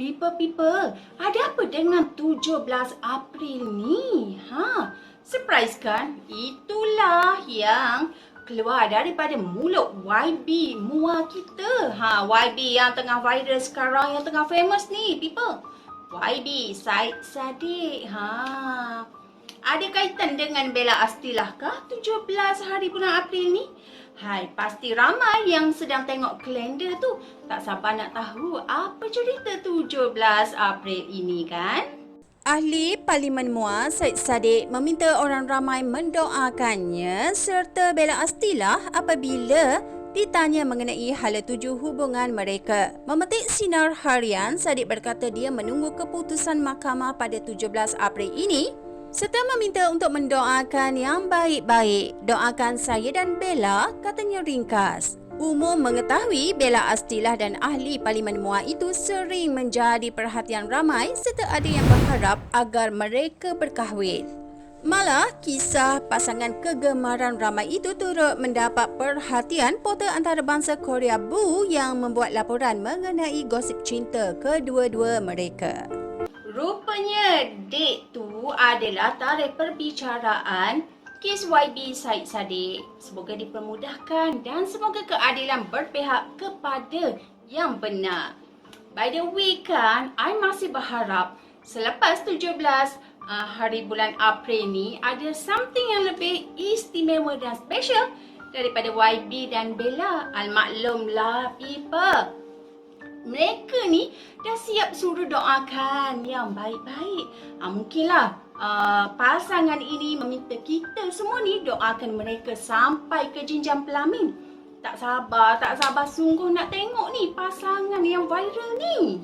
People, people, ada apa dengan 17 April ni? Ha, surprise kan? Itulah yang keluar daripada mulut YB mua kita. Ha, YB yang tengah viral sekarang, yang tengah famous ni, people. YB Said Sadiq. Ha. Ada kaitan dengan Bella Astilah kah 17 hari bulan April ni? Hai, pasti ramai yang sedang tengok kalender tu. Tak sabar nak tahu apa cerita 17 April ini kan? Ahli Parlimen MUA Said Saddiq meminta orang ramai mendoakannya serta bela astilah apabila ditanya mengenai hala tuju hubungan mereka. Memetik sinar harian, Saddiq berkata dia menunggu keputusan mahkamah pada 17 April ini serta meminta untuk mendoakan yang baik-baik. Doakan saya dan Bella, katanya ringkas. Umum mengetahui Bella Astilah dan ahli Parlimen MUA itu sering menjadi perhatian ramai serta ada yang berharap agar mereka berkahwin. Malah, kisah pasangan kegemaran ramai itu turut mendapat perhatian portal antarabangsa Korea Bu yang membuat laporan mengenai gosip cinta kedua-dua mereka. Rupanya date tu adalah tarikh perbicaraan kes YB Said Sadiq. Semoga dipermudahkan dan semoga keadilan berpihak kepada yang benar. By the way kan, I masih berharap selepas 17 uh, hari bulan April ni ada something yang lebih istimewa dan special daripada YB dan Bella. Almaklumlah people mereka ni dah siap suruh doakan yang baik-baik. Ha, mungkinlah uh, pasangan ini meminta kita semua ni doakan mereka sampai ke jenjang pelamin. Tak sabar, tak sabar sungguh nak tengok ni pasangan yang viral ni.